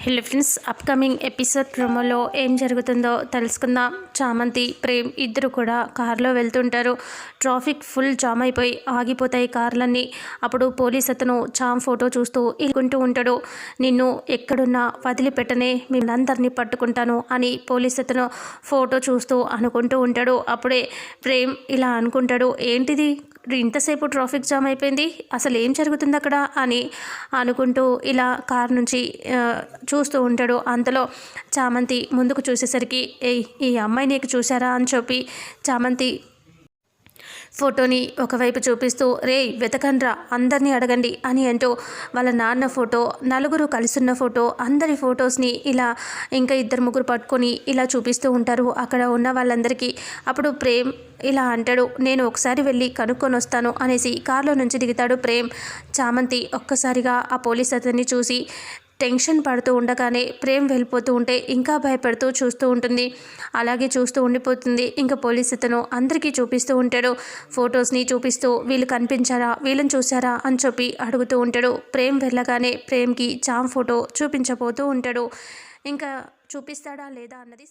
Hello friends upcoming episode ప్రోమోలో ఏం జరుగుతుందో తెలుసుకుందాం. చామంతి ప్రేమ్ ఇద్దరు కూడా కారులో వెళ్తుంటారు. ట్రాఫిక్ ఫుల్ జామ్ అయిపోయి ఆగిపోతాయి కార్లన్నీ. అప్పుడు పోలీస్ అతను చామ్ ఫోటో చూస్తూ ఇల్లుకుంటూ ఉంటాడు. నిన్ను ఎక్కడున్నా వదిలిపెట్టనే మిమ్మల్ని పట్టుకుంటాను అని పోలీస్ అతను ఫోటో చూస్తూ అనుకుంటూ ఉంటాడు. అప్పుడే ప్రేమ్ ఇలా అనుకుంటాడు. ఏంటిది? ఇంతసేపు ట్రాఫిక్ జామ్ అయిపోయింది అసలు ఏం జరుగుతుంది అక్కడ అని అనుకుంటూ ఇలా కార్ నుంచి చూస్తూ ఉంటాడు. అంతలో చామంతి ముందుకు చూసేసరికి ఏయ్ ఈ అమ్మాయి నీకు చూసారా అని చెప్పి చామంతి ఫోటోని ఒకవైపు చూపిస్తూ రే వెతకండ్రా అందరినీ అడగండి అని అంటూ వాళ్ళ నాన్న ఫోటో నలుగురు కలిసున్న ఫోటో అందరి ఫొటోస్ని ఇలా ఇంకా ఇద్దరు ముగ్గురు పట్టుకొని ఇలా చూపిస్తూ ఉంటారు. అక్కడ ఉన్న వాళ్ళందరికీ అప్పుడు ప్రేమ్ ఇలా అంటాడు నేను ఒకసారి వెళ్ళి కనుక్కొని వస్తాను అనేసి. కారులో నుంచి దిగుతాడు ప్రేమ్. చామంతి ఒక్కసారిగా ఆ పోలీస్ అతన్ని చూసి టెన్షన్ పడుతూ ఉండగానే ప్రేమ్ వెళ్ళిపోతూ ఉంటే ఇంకా భయపడుతూ చూస్తూ ఉంటుంది. అలాగే చూస్తూ ఉండిపోతుంది. ఇంకా పోలీస్ ఇతను అందరికీ చూపిస్తూ ఉంటాడు. ఫొటోస్ని చూపిస్తూ వీళ్ళు కనిపించారా వీళ్ళని చూసారా అని చెప్పి అడుగుతూ ఉంటాడు. ప్రేమ్ వెళ్ళగానే ప్రేమ్కి చామ్ ఫోటో చూపించబోతూ ఉంటాడు. ఇంకా చూపిస్తాడా లేదా అన్నది